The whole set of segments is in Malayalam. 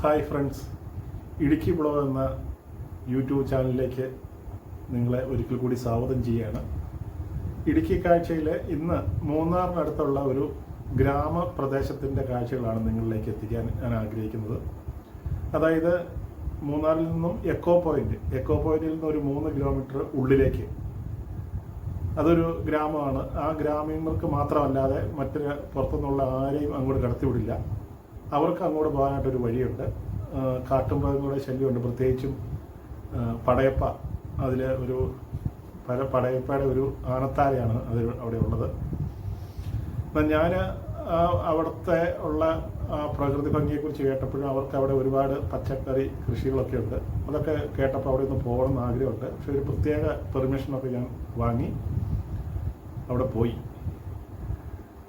Hi friends. ഇടുക്കി ബ്ലോഗ് എന്ന യൂട്യൂബ് ചാനലിലേക്ക് നിങ്ങളെ ഒരിക്കൽ കൂടി സ്വാഗതം ചെയ്യുകയാണ്. ഇടുക്കി കാഴ്ചയിൽ ഇന്ന് മൂന്നാറിനടുത്തുള്ള ഒരു ഗ്രാമപ്രദേശത്തിന്റെ കാഴ്ചകളാണ് നിങ്ങളിലേക്ക് എത്തിക്കാൻ ഞാൻ ആഗ്രഹിക്കുന്നത്. അതായത് മൂന്നാറിൽ നിന്നും എക്കോ പോയിന്റ് എക്കോ പോയിന്റിൽ നിന്ന് ഒരു മൂന്ന് കിലോമീറ്റർ ഉള്ളിലേക്ക്. അതൊരു ഗ്രാമമാണ്. ആ ഗ്രാമീണർക്ക് മാത്രമല്ലാതെ മറ്റൊരു പുറത്തുനിന്നുള്ള ആരെയും അങ്ങോട്ട് കടത്തിവിടില്ല. അവർക്ക് അങ്ങോട്ട് പോകാനായിട്ടൊരു വഴിയുണ്ട്. കാട്ടുമൃഗങ്ങളുടെ ശല്യമുണ്ട്. പ്രത്യേകിച്ചും പടയപ്പ. അതിൽ ഒരു പല പടയപ്പയുടെ ഒരു ആനത്താരയാണ് അത് അവിടെ ഉള്ളത്. ഞാൻ അവിടുത്തെ ഉള്ള പ്രകൃതി ഭംഗിയെക്കുറിച്ച് കേട്ടപ്പോഴും അവർക്ക് അവിടെ ഒരുപാട് പച്ചക്കറി കൃഷികളൊക്കെ ഉണ്ട്. അതൊക്കെ കേട്ടപ്പോൾ അവിടെ ഒന്ന് പോകണം എന്ന് ആഗ്രഹമുണ്ട്. പക്ഷെ ഒരു പ്രത്യേക പെർമിഷനൊക്കെ ഞാൻ വാങ്ങി അവിടെ പോയി.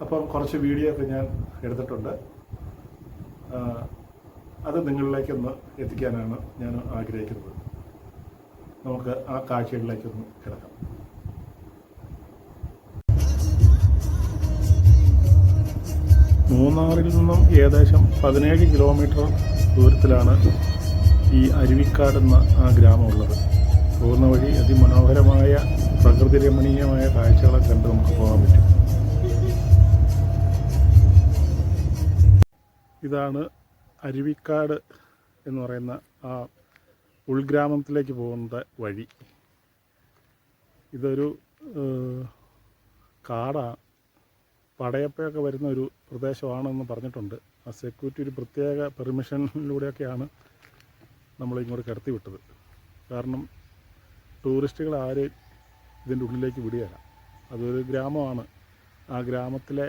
അപ്പം കുറച്ച് വീഡിയോ ഒക്കെ ഞാൻ എടുത്തിട്ടുണ്ട്. അത് നിങ്ങളിലേക്കൊന്ന് എത്തിക്കാനാണ് ഞാൻ ആഗ്രഹിക്കുന്നത്. നമുക്ക് ആ കാഴ്ചകളിലേക്കൊന്ന് കിടക്കാം. മൂന്നാറിൽ നിന്നും ഏകദേശം പതിനേഴ് കിലോമീറ്റർ ദൂരത്തിലാണ് ഈ അരുവിക്കാട് എന്ന ആ ഗ്രാമമുള്ളത്. പോകുന്ന വഴി അതിമനോഹരമായ പ്രകൃതിരമണീയമായ കാഴ്ചകളൊക്കെ കണ്ട് നമുക്ക് ഇതാണ് അരുവിക്കാട് എന്ന് പറയുന്ന ആ ഉൾഗ്രാമത്തിലേക്ക് പോകുന്ന വഴി. ഇതൊരു കാടാണ് പടയപ്പയൊക്കെ വരുന്ന ഒരു പ്രദേശമാണെന്ന് പറഞ്ഞിട്ടുണ്ട്. ആ സെക്യൂരിറ്റി ഒരു പ്രത്യേക പെർമിഷനിലൂടെയൊക്കെയാണ് നമ്മൾ ഇങ്ങോട്ട് കടത്തി വിട്ടത്. കാരണം ടൂറിസ്റ്റുകൾ ആരെയും ഇതിന്റെ ഉള്ളിലേക്ക് വിടുകയില്ല. അതൊരു ഗ്രാമമാണ്. ആ ഗ്രാമത്തിലെ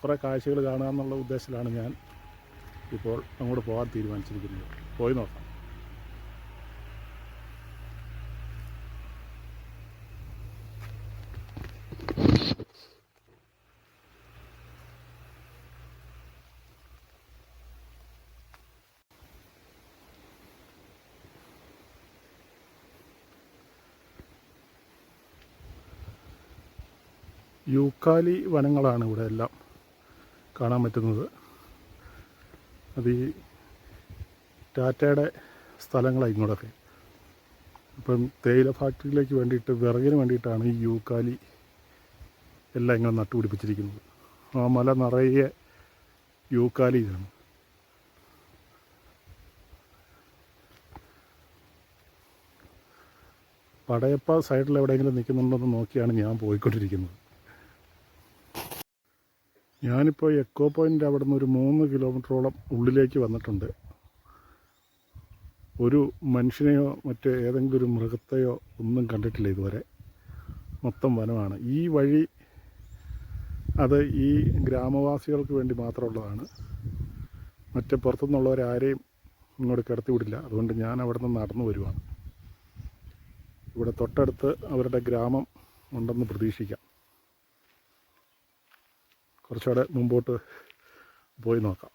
കുറേ കാഴ്ചകൾ കാണുക എന്നുള്ള ഉദ്ദേശത്തിലാണ് ഞാൻ ഇപ്പോൾ അങ്ങോട്ട് പോകാൻ തീരുമാനിച്ചിരിക്കുന്നത്. പോയി നോക്കാം. യൂക്കാലി വനങ്ങളാണ് ഇവിടെ എല്ലാം കാണാൻ പറ്റുന്നത്. അത് ഈ ടാറ്റയുടെ സ്ഥലങ്ങളാണ് ഇങ്ങോട്ടൊക്കെ. ഇപ്പം തേയില ഫാക്ടറിയിലേക്ക് വേണ്ടിയിട്ട് വിറകിന് വേണ്ടിയിട്ടാണ് ഈ യൂക്കാലി എല്ലാം ഇങ്ങനെ നട്ടുപിടിപ്പിച്ചിരിക്കുന്നത്. ആ മല നിറയെ യൂക്കാലി ഇതാണ്. പടയപ്പ സൈഡിൽ എവിടെയെങ്കിലും നിൽക്കുന്നുണ്ടെന്ന് നോക്കിയാണ് ഞാൻ പോയിക്കൊണ്ടിരിക്കുന്നത്. ഞാനിപ്പോൾ എക്കോ പോയിന്റ് അവിടെ നിന്ന് ഒരു മൂന്ന് കിലോമീറ്ററോളം ഉള്ളിലേക്ക് വന്നിട്ടുണ്ട്. ഒരു മനുഷ്യനെയോ മറ്റ് ഏതെങ്കിലും ഒരു മൃഗത്തെയോ ഒന്നും കണ്ടിട്ടില്ല ഇതുവരെ. മൊത്തം വനമാണ്. ഈ വഴി അത് ഈ ഗ്രാമവാസികൾക്ക് വേണ്ടി മാത്രമുള്ളതാണ്. മറ്റേ പുറത്തുനിന്നുള്ളവരാരെയും ഇങ്ങോട്ട് കിടത്തി വിടില്ല. അതുകൊണ്ട് ഞാൻ അവിടെ നിന്ന് നടന്നു വരുവാണ്. ഇവിടെ തൊട്ടടുത്ത് അവരുടെ ഗ്രാമം ഉണ്ടെന്ന് പ്രതീക്ഷിക്കാം. കുറച്ചുകൂടെ മുമ്പോട്ട് പോയി നോക്കാം.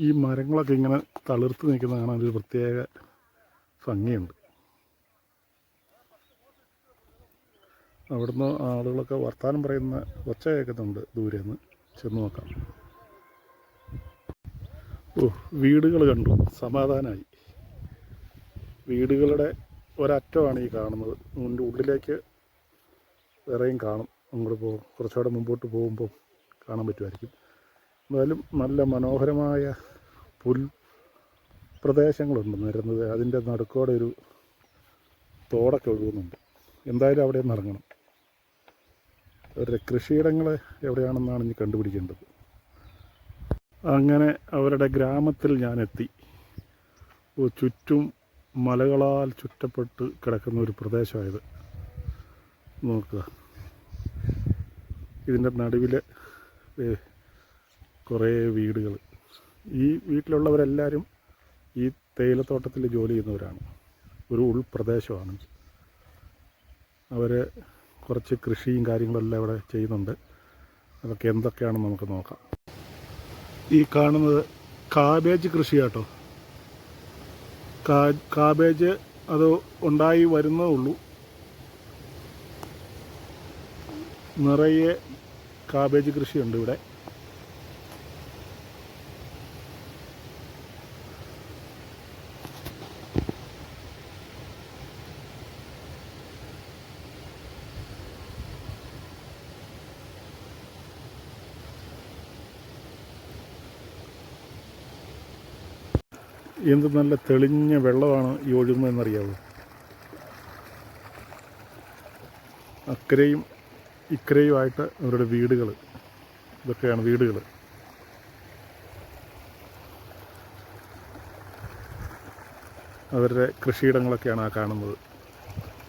ഈ മരങ്ങളൊക്കെ ഇങ്ങനെ തളിർത്ത് നിൽക്കുന്ന കാണാൻ ഒരു പ്രത്യേക ഭംഗിയുണ്ട്. അവിടുന്ന് ആളുകളൊക്കെ വർത്തമാനം പറയുന്ന ഒച്ച കേൾക്കുന്നുണ്ട് ദൂരെ നിന്ന്. ചെന്ന് നോക്കാം. ഓ വീടുകൾ കണ്ടു. സമാധാനമായി വീടുകളുടെ ഒരറ്റമാണ് ഈ കാണുന്നത്. അതിന്റെ ഉള്ളിലേക്ക് വേറെയും കാണും. അങ്ങോട്ട് പോകും. കുറച്ചുകൂടെ മുമ്പോട്ട് പോകുമ്പോൾ കാണാൻ പറ്റുമായിരിക്കും. എന്തായാലും നല്ല മനോഹരമായ പുൽ പ്രദേശങ്ങളുണ്ട് നിരന്നത്. അതിന്റെ നടുക്കോടെ ഒരു തോടൊക്കെ ഒഴുകുന്നുണ്ട്. എന്തായാലും അവിടെ നിന്ന് ഇറങ്ങണം. അവരുടെ കൃഷിയിടങ്ങൾ എവിടെയാണെന്നാണ് ഇനി കണ്ടുപിടിക്കേണ്ടത്. അങ്ങനെ അവരുടെ ഗ്രാമത്തിൽ ഓ, ചുറ്റും മലകളാൽ ചുറ്റപ്പെട്ട് കിടക്കുന്ന ഒരു പ്രദേശമായത്. നോക്കുക. ഇതിന്റെ നടുവിൽ കുറേ വീടുകൾ. ഈ വീട്ടിലുള്ളവരെല്ലാവരും ഈ തേയിലത്തോട്ടത്തിൽ ജോലി ചെയ്യുന്നവരാണ്. ഒരു ഉൾപ്രദേശമാണ്. അവർ കുറച്ച് കൃഷിയും കാര്യങ്ങളെല്ലാം ഇവിടെ ചെയ്യുന്നുണ്ട്. അതൊക്കെ എന്തൊക്കെയാണെന്ന് നമുക്ക് നോക്കാം. ഈ കാണുന്നത് കാബേജ് കൃഷി കേട്ടോ കാബേജ് അത് ഉണ്ടായി വരുന്നേ ഉള്ളൂ. നിറയെ കാബേജ് കൃഷിയുണ്ട് ഇവിടെ. എന്ത് നല്ല തെളിഞ്ഞ വെള്ളമാണ് ഈ ഒഴുകുന്നതെന്നറിയാവൂ? അക്കരയും ഇക്കരയുമായിട്ട് അവരുടെ വീടുകൾ. ഇതൊക്കെയാണ് വീടുകൾ. അവരുടെ കൃഷിയിടങ്ങളൊക്കെയാണ് ആ കാണുന്നത്.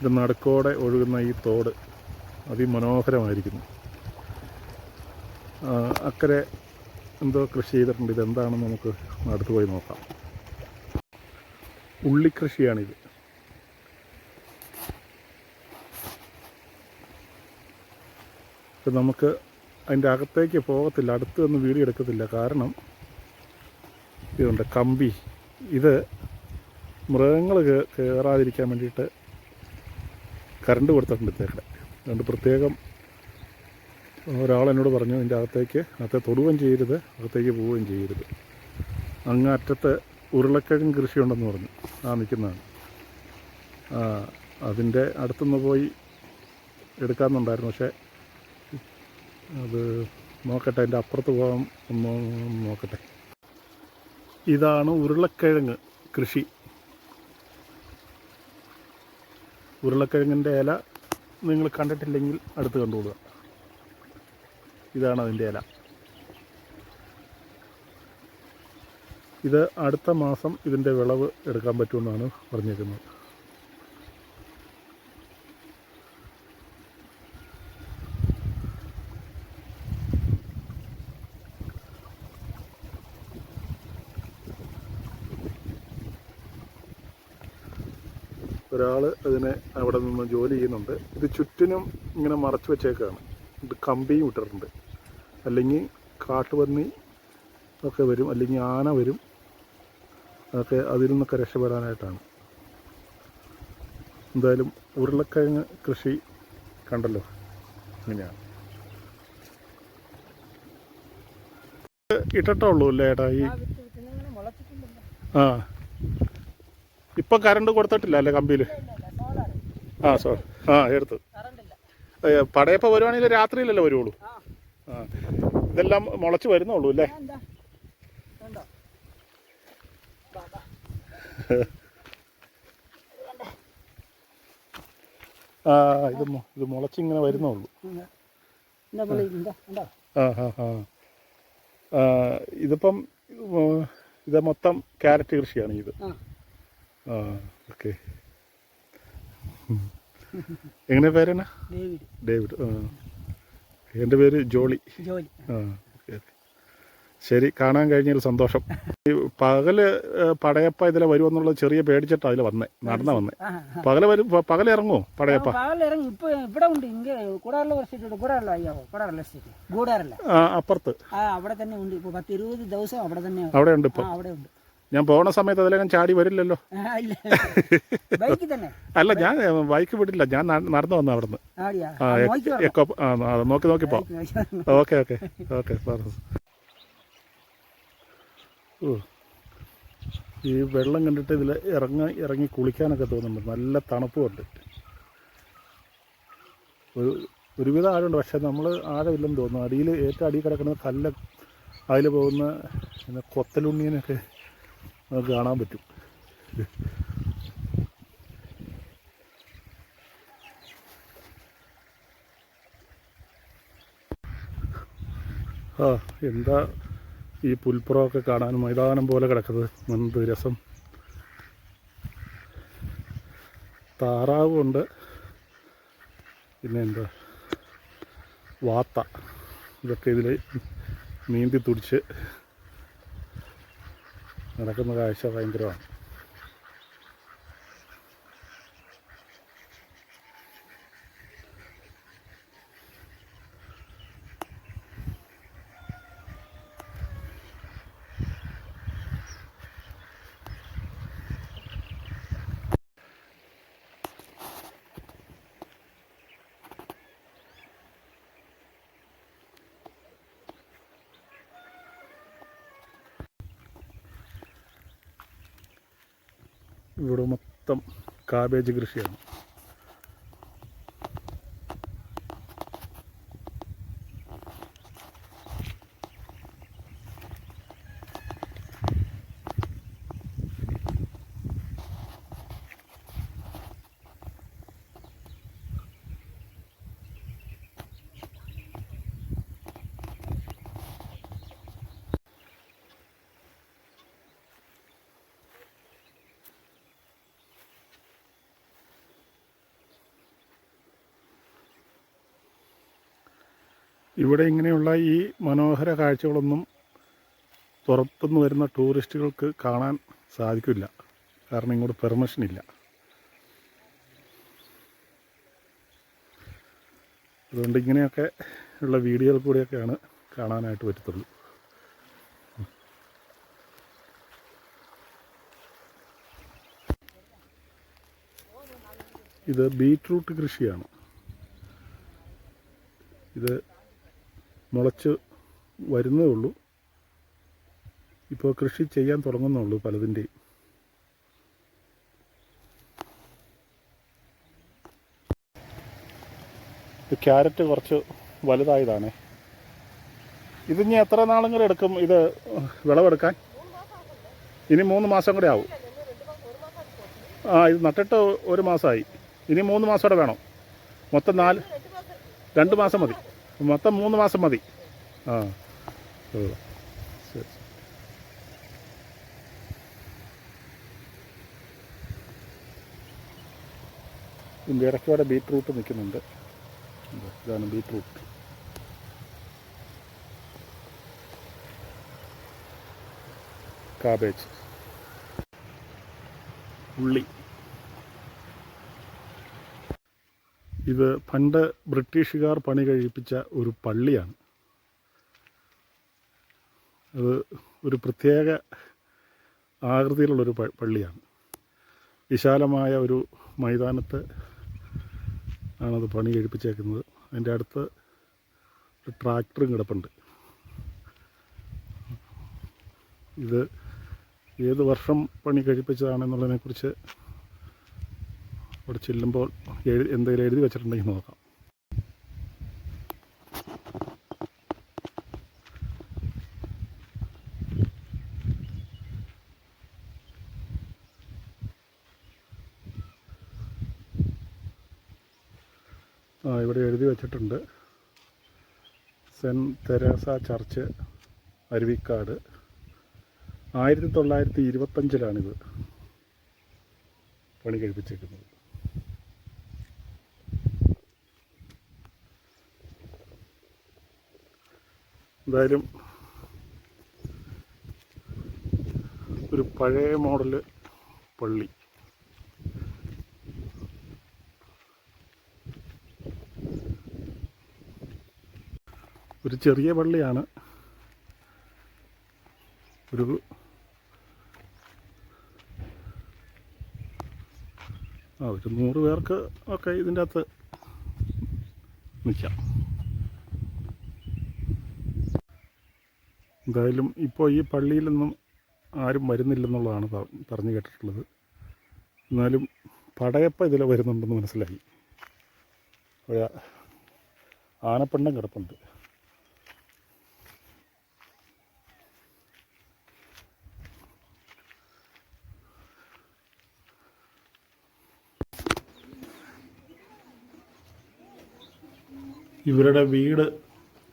ഇത് നടുക്കോടെ ഒഴുകുന്ന ഈ തോട് അതിമനോഹരമായിരിക്കുന്നു. അക്കരെ എന്തോ കൃഷി ചെയ്തിട്ടുണ്ട്. ഇതെന്താണെന്ന് നമുക്ക് അടുത്ത് പോയി നോക്കാം. ഉള്ളിക്കൃഷിയാണിത്. ഇപ്പം നമുക്ക് അതിന്റെ അകത്തേക്ക് പോകത്തില്ല അടുത്ത് നിന്ന് വീഡിയോ എടുക്കത്തില്ല. കാരണം ഇതുണ്ട് കമ്പി. ഇത് മൃഗങ്ങൾ കയറാതിരിക്കാൻ വേണ്ടിയിട്ട് കറണ്ട് കൊടുത്തിട്ടുണ്ട് ഇത്തേക്കടെ അതുകൊണ്ട് പ്രത്യേകം ഒരാളെന്നോട് പറഞ്ഞു ഇതിന്റെ അകത്തേക്ക് അകത്തെ തൊടുകയും ചെയ്യരുത് അകത്തേക്ക് പോവുകയും ചെയ്യരുത്. അങ്ങ് അറ്റത്ത് ഉരുളക്കിഴങ്ങ് കൃഷിയുണ്ടെന്ന് പറഞ്ഞു. ആ നിൽക്കുന്നതാണ്. അതിന്റെ അടുത്തുനിന്ന് പോയി എടുക്കാമെന്നുണ്ടായിരുന്നു. പക്ഷേ അത് നോക്കട്ടെ അതിന്റെ അപ്പുറത്ത് പോകാൻ ഒന്ന് നോക്കട്ടെ. ഇതാണ് ഉരുളക്കിഴങ്ങ് കൃഷി. ഉരുളക്കിഴങ്ങിന്റെ ഇല നിങ്ങൾ കണ്ടിട്ടില്ലെങ്കിൽ അടുത്ത് കണ്ടുകൊള്ളുക. ഇതാണ് അതിന്റെ ഇല. ഇത് അടുത്ത മാസം ഇതിന്റെ വിളവ് എടുക്കാൻ പറ്റുമെന്നാണ് പറഞ്ഞിരിക്കുന്നത്. ഒരാൾ അതിനെ അവിടെ നിന്ന് ജോലി ചെയ്യുന്നുണ്ട്. ഇത് ചുറ്റിനും ഇങ്ങനെ മറച്ചു വെച്ചേക്കാണ്. ഇത് കമ്പിയും ഇട്ടിട്ടുണ്ട്. അല്ലെങ്കിൽ കാട്ടുപന്നി ഒക്കെ വരും അല്ലെങ്കിൽ ആന വരും. അതൊക്കെ അതിൽ നിന്നൊക്കെ രക്ഷപ്പെടാനായിട്ടാണ്. എന്തായാലും ഉരുളക്കിഴങ്ങ് കൃഷി കണ്ടല്ലോ. ഇങ്ങനെയാണ് ഇട്ടിട്ടേ ഉള്ളൂ അല്ലേ ഏട്ടാ ഈ ആ വിത്ത് വിത്ത് ഇങ്ങനെ മുളച്ചിട്ടുണ്ടല്ലോ ആ ഇപ്പം കറണ്ട് കൊടുത്തിട്ടില്ല അല്ലേ കമ്പിയിൽ ആ സോ ആ എടുത്ത്. പടയപ്പം വരുവാണെങ്കിൽ രാത്രിയിലല്ലേ വരുള്ളൂ ആ. ഇതെല്ലാം മുളച്ച് വരുന്നുള്ളൂ അല്ലേ? ആ, ഇത് ഇത് മുളച്ചിങ്ങനെ വരുന്നുള്ളൂ. ആ ആ ആ. ഇതിപ്പം ഇത് മൊത്തം ക്യാരറ്റ് കൃഷിയാണ് ഇത്. ആ ഓക്കെ. എങ്ങനെ പേരെന്നാ? ഡേവിഡ്. ഡേവിഡ് ആ. എന്റെ പേര് ജോളി. ജോലി ആ ഓക്കെ ശരി കാണാൻ കഴിഞ്ഞൊരു സന്തോഷം. ഈ പകൽ പടയപ്പ ഇതിലെ വരുമെന്നുള്ള ചെറിയ പേടിച്ചിട്ടാ അതിൽ വന്നേ നടന്ന വന്നേ. പകൽ വരും പ- പകൽ ഇറങ്ങുമോ പടയപ്പ? പകൽ ഇപ്പൊ ഇവിടെ ഉണ്ട് ഇങ്ങ കൂടാറുള്ള വർഷത്തോട് കൂടാറുള്ള അയ്യാവോ കൂടാറുള്ള എസ്റ്റേറ്റ് കൂടാറില്ല ആ അപ്പുറത്ത്. ആ അവിടെ തന്നെ ഉണ്ട്. ഇപ്പൊ പത്ത് ഇരുപത് ദിവസം അവിടെ തന്നെ അവിടെ ഉണ്ട് ഇപ്പൊ. ഇപ്പം അവിടെ ഉണ്ട്. ഞാൻ പോണ സമയത്ത് അതിലേക്കും ചാടി വരില്ലല്ലോ. അല്ല ഞാൻ ബൈക്ക് വിടില്ല. ഞാൻ നടന്നു വന്ന അവിടുന്ന്. നോക്കി നോക്കി പോ. ഓക്കെ ഓക്കെ ഓക്കെ ഈ വെള്ളം കണ്ടിട്ട് ഇതിൽ ഇറങ്ങി ഇറങ്ങി കുളിക്കാനൊക്കെ തോന്നുന്നുണ്ട്. നല്ല തണുപ്പുമുണ്ട് ഒരു ഒരുവിധം ആഴമുണ്ട്. പക്ഷെ നമ്മൾ ആഴമില്ലെന്ന് തോന്നുന്നു. അടിയിൽ ഏറ്റവും അടിയിൽ കിടക്കുന്ന കല്ല് അതിൽ പോകുന്ന കൊത്തലുണ്ണീനൊക്കെ നമുക്ക് കാണാൻ പറ്റും. ആ എന്താ ഈ പുൽപ്പുറമൊക്കെ കാണാൻ മൈതാനം പോലെ കിടക്കുന്നത്? എന്ത് രസം. താറാവുണ്ട്. പിന്നെ എന്താ? വാത്ത. ഇതൊക്കെ ഇതിൽ നീന്തി തുടിച്ച് നടക്കുന്ന കാഴ്ച ഭയങ്കരമാണ്. ഇവിടെ മൊത്തം കാബേജ് കൃഷിയാണ്. ഇവിടെ ഇങ്ങനെയുള്ള ഈ മനോഹര കാഴ്ചകളൊന്നും പുറത്തുനിന്ന് വരുന്ന ടൂറിസ്റ്റുകൾക്ക് കാണാൻ സാധിക്കില്ല. കാരണം ഇങ്ങോട്ട് പെർമിഷൻ ഇല്ല. അതുകൊണ്ട് ഇങ്ങനെയൊക്കെ ഉള്ള വീഡിയോയിൽ കൂടിയൊക്കെയാണ് കാണാനായിട്ട് പറ്റത്തുള്ളൂ. ഇത് ബീറ്റ്റൂട്ട് കൃഷിയാണ്. ഇത് മുളച്ച് വരുന്നേ ഉള്ളൂ. ഇപ്പോൾ കൃഷി ചെയ്യാൻ തുടങ്ങുന്നുള്ളൂ പലതിന്റെയും. ക്യാരറ്റ് കുറച്ച് വലുതായതാണ്. ഇത് ഇനി എത്ര നാളും കൂടെ എടുക്കും ഇത് വിളവെടുക്കാൻ? ഇനി മൂന്ന് മാസം കൂടെ ആവും. ആ ഇത് നട്ടിട്ട് ഒരു മാസമായി. ഇനി മൂന്ന് മാസം കൂടെ വേണം. മൊത്തം നാല് രണ്ട് മാസം മതി. മൊത്തം മൂന്ന് മാസം മതി. ആ. ശരി. ഇതിന്റെ ഇടയ്ക്കോടെ ബീറ്റ്റൂട്ട് നിൽക്കുന്നുണ്ട്. ഇതാ, ഇതാണ് ബീറ്റ്റൂട്ട് കാബേജ്. ഉള്ളി. ഇത് പണ്ട് ബ്രിട്ടീഷുകാർ പണി കഴിപ്പിച്ച ഒരു പള്ളിയാണ്. അത് ഒരു പ്രത്യേക ആകൃതിയിലുള്ളൊരു പള്ളിയാണ്. വിശാലമായ ഒരു മൈതാനത്ത് ആണത് പണി കഴിപ്പിച്ചേക്കുന്നത്. അതിന്റെ അടുത്ത് ഒരു ട്രാക്ടറും കിടപ്പുണ്ട്. ഇത് ഏത് വർഷം പണി കഴിപ്പിച്ചതാണെന്നുള്ളതിനെക്കുറിച്ച് അവിടെ ചെല്ലുമ്പോൾ എഴു എന്തെങ്കിലും എഴുതി വെച്ചിട്ടുണ്ടെങ്കിൽ നോക്കാം. ആ ഇവിടെ എഴുതി വെച്ചിട്ടുണ്ട്. Saint Teresa church Aruvikkad. ആയിരത്തി തൊള്ളായിരത്തി ഇരുപത്തഞ്ചിലാണിത് പണി കഴിപ്പിച്ചേക്കുന്നത്. എന്തായാലും ഒരു പഴയ മോഡൽ പള്ളി. ഒരു ചെറിയ പള്ളിയാണ്. ഒരു ആ ഒരു നൂറ് പേർക്ക് ഒക്കെ ഇതിന്റെ അകത്ത് നിൽക്കാം. എന്തായാലും ഇപ്പോൾ ഈ പള്ളിയിലൊന്നും ആരും വരുന്നില്ലെന്നുള്ളതാണ് പറഞ്ഞു കേട്ടിട്ടുള്ളത്. എന്നാലും പടയപ്പ ഇതിൽ വരുന്നുണ്ടെന്ന് മനസ്സിലായി. ഒരു ആനപ്പെണ്ണം കിടപ്പുണ്ട്. ഇവരുടെ വീട്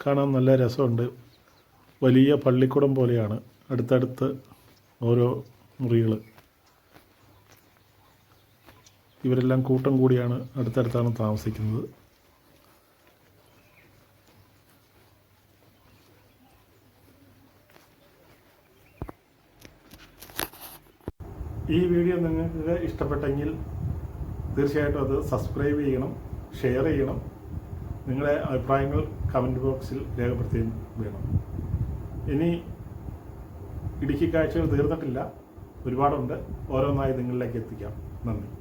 കാണാൻ നല്ല രസമുണ്ട്. വലിയ പള്ളിക്കുടം പോലെയാണ്. അടുത്തടുത്ത് ഓരോ മുറികൾ ഇവരെല്ലാം കൂട്ടം കൂടിയാണ് അടുത്തടുത്താണ് താമസിക്കുന്നത്. ഈ വീഡിയോ നിങ്ങൾക്ക് ഇഷ്ടപ്പെട്ടെങ്കിൽ തീർച്ചയായിട്ടും അത് സബ്സ്ക്രൈബ് ചെയ്യണം ഷെയർ ചെയ്യണം. നിങ്ങളുടെ അഭിപ്രായങ്ങൾ കമന്റ് ബോക്സിൽ രേഖപ്പെടുത്തുകയും വേണം. ഇനി ഇടുക്കി കാഴ്ചകൾ തീർന്നിട്ടില്ല. ഒരുപാടുണ്ട്. ഓരോന്നായി നിങ്ങളിലേക്ക് എത്തിക്കാം. നന്ദി.